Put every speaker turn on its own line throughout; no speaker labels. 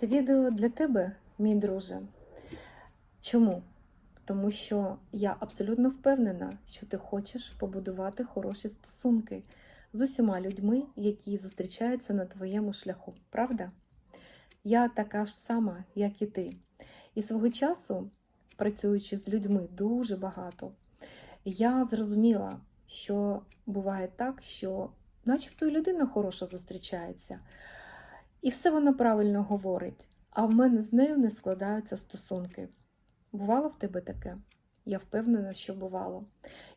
Це відео для тебе, мій друже. Чому? Тому що я абсолютно впевнена, що ти хочеш побудувати хороші стосунки з усіма людьми, які зустрічаються на твоєму шляху, правда? Я така ж сама, як і ти. І свого часу, працюючи з людьми дуже багато, я зрозуміла, що буває так, що начебто і людина хороша зустрічається, і все вона правильно говорить, а в мене з нею не складаються стосунки. Бувало в тебе таке? Я впевнена, що бувало.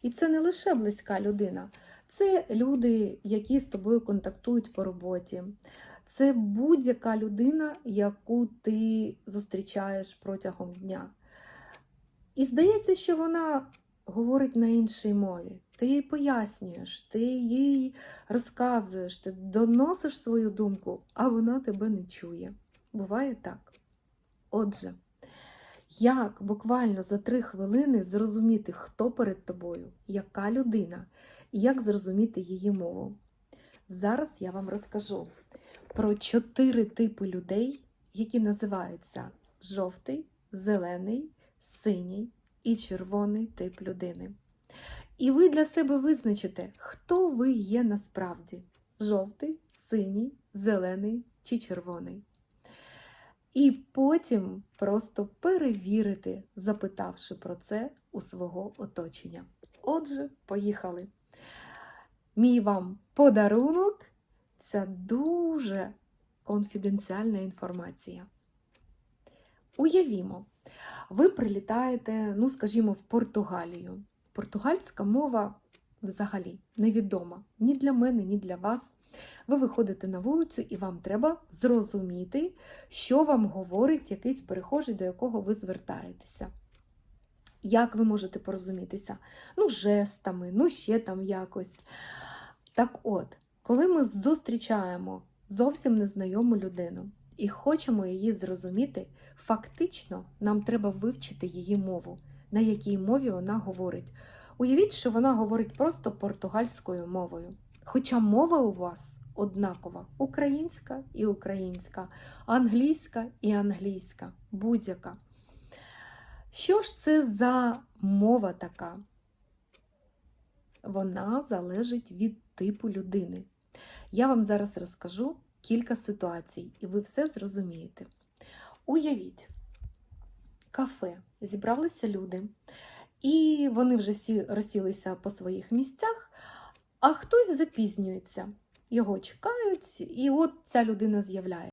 І це не лише близька людина, це люди, які з тобою контактують по роботі. Це будь-яка людина, яку ти зустрічаєш протягом дня. І здається, що вона говорить на іншій мові. Ти їй пояснюєш, ти їй розказуєш, ти доносиш свою думку, а вона тебе не чує. Буває так. Отже, як буквально за три хвилини зрозуміти, хто перед тобою, яка людина, і як зрозуміти її мову? Зараз я вам розкажу про чотири типи людей, які називаються жовтий, зелений, синій і червоний тип людини. І ви для себе визначите, хто ви є насправді: жовтий, синій, зелений чи червоний. І потім просто перевірити, запитавши про це у свого оточення. Отже, поїхали. Мій вам подарунок це дуже конфіденціальна інформація. Уявімо, ви прилітаєте, ну, скажімо, в Португалію. Португальська мова взагалі невідома ні для мене, ні для вас. Ви виходите на вулицю і вам треба зрозуміти, що вам говорить якийсь перехожий, до якого ви звертаєтеся. Як ви можете порозумітися? Ну, жестами, ну ще там якось. Так от, коли ми зустрічаємо зовсім незнайому людину і хочемо її зрозуміти, фактично нам треба вивчити її мову, на якій мові вона говорить. Уявіть, що вона говорить просто португальською мовою. Хоча мова у вас однакова: українська і українська, англійська і англійська, будь-яка. Що ж це за мова така? Вона залежить від типу людини. Я вам зараз розкажу кілька ситуацій, і ви все зрозумієте. Уявіть, кафе, зібралися люди, і вони вже всі розсілися по своїх місцях, а хтось запізнюється. Його чекають, і от ця людина з'являється.